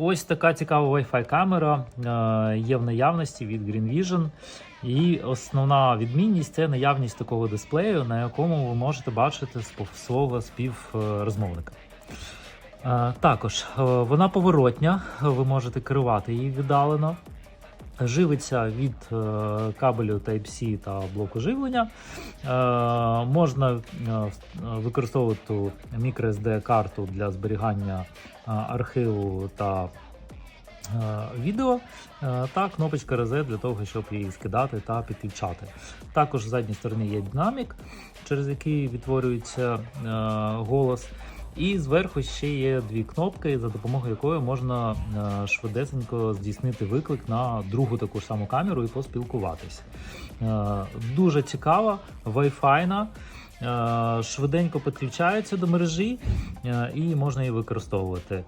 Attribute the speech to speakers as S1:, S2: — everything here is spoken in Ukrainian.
S1: Ось така цікава Wi-Fi камера е, є в наявності від Green Vision. І основна відмінність це наявність такого дисплею, на якому ви можете бачити свого співрозмовника. Е, Також е, вона поворотня, ви можете керувати її віддалено. Живиться від е, кабелю Type-C та блоку живлення. Е, можна е, використовувати microSD карту для зберігання архіву та відео, та кнопочка Reset для того, щоб її скидати та підключати. Також в задній стороні є динамік, через який відтворюється голос. І зверху ще є дві кнопки, за допомогою якої можна е, швидесенько здійснити виклик на другу таку ж саму камеру і поспілкуватись. Е, Дуже цікава, Wi-Fi, е, швиденько підключається до мережі і можна її використовувати.